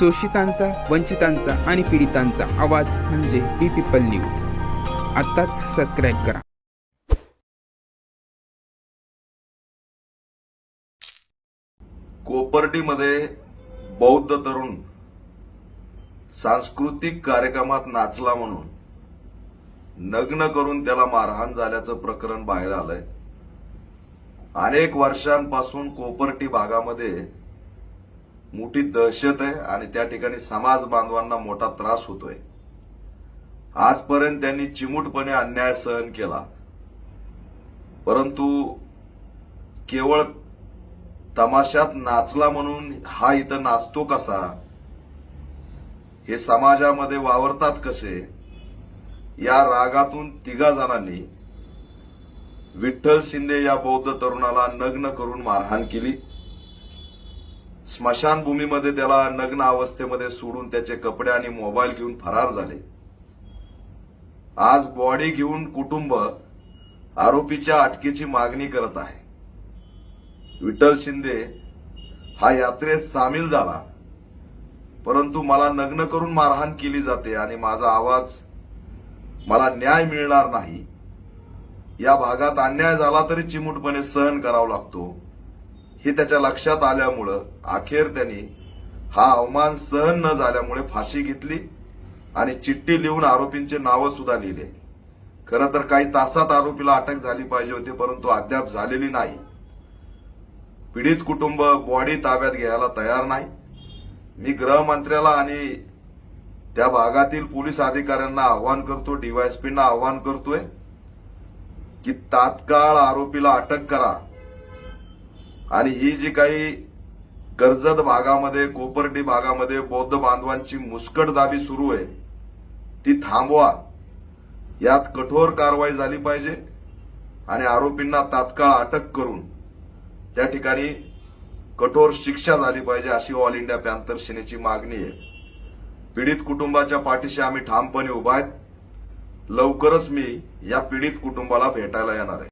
शोषितांचा वंचितांचा आणि पीडितांचा आवाज म्हणजे बी पीपल न्यूज. आत्ताच सबस्क्राईब करा. कोपर्डीमध्ये बौद्ध तरुण सांस्कृतिक कार्यक्रमात नाचला म्हणून नग्न करून त्याला मारहाण झाल्याचं प्रकरण बाहेर आलंय. अनेक वर्षांपासून कोपर्टी भागामध्ये मोठी दहशत आहे आणि त्या ठिकाणी समाज बांधवांना मोठा त्रास होतोय. आजपर्यंत त्यांनी चिमूटपणे अन्याय सहन केला. परंतु केवळ तमाशात नाचला म्हणून हा इथं नाचतो कसा? हे समाजामध्ये वावरतात कसे? या रागातून तिघा जणांनी विठ्ठल शिंदे या बौद्ध तरुणाला नग्न करून मारहाण केली. स्मशानभूमीमध्ये त्याला नग्न अवस्थेमध्ये सोडून त्याचे कपडे आणि मोबाईल घेऊन फरार झाले. आज बॉडी घेऊन कुटुंब आरोपीच्या अटकेची मागणी करत आहे. विठ्ठल शिंदे हा यात्रेत सामील झाला. परंतु मला नग्न करून मारहाण केली जाते आणि माझा आवाज मला न्याय मिळणार नाही. या भागात अन्याय झाला तरी चिमूटपणे सहन करावा लागतो. हे त्याच्या लक्षात आल्यामुळं अखेर त्यांनी हा अवमान सहन न झाल्यामुळे फाशी घेतली आणि चिठ्ठी लिहून आरोपींचे नावं सुद्धा लिहिले. खरं तर काही तासात आरोपीला अटक झाली पाहिजे होती परंतु अद्याप झालेली नाही. पीडित कुटुंब बॉडी ताब्यात घ्यायला तयार नाही. मी गृहमंत्र्याला आणि त्या भागातील पोलीस अधिकाऱ्यांना आवाहन करतो डीवायएसपींना आवाहन करतोय की तात्काळ आरोपीला अटक करा. आणि ही जी काही कर्जत भागामध्ये कोपर्टी भागामध्ये बौद्ध बांधवांची मुस्कटदाबी सुरू आहे ती थांबवा. यात कठोर कारवाई झाली पाहिजे आणि आरोपींना तात्काळ अटक करून त्या ठिकाणी कठोर शिक्षा झाली पाहिजे अशी ऑल इंडिया पॅन्थर सेनेची मागणी आहे. पीडित कुटुंबाच्या पाठीशी आम्ही ठामपणे उभा आहेत. लवकरच मी या पीडित कुटुंबाला भेटायला येणार आहे.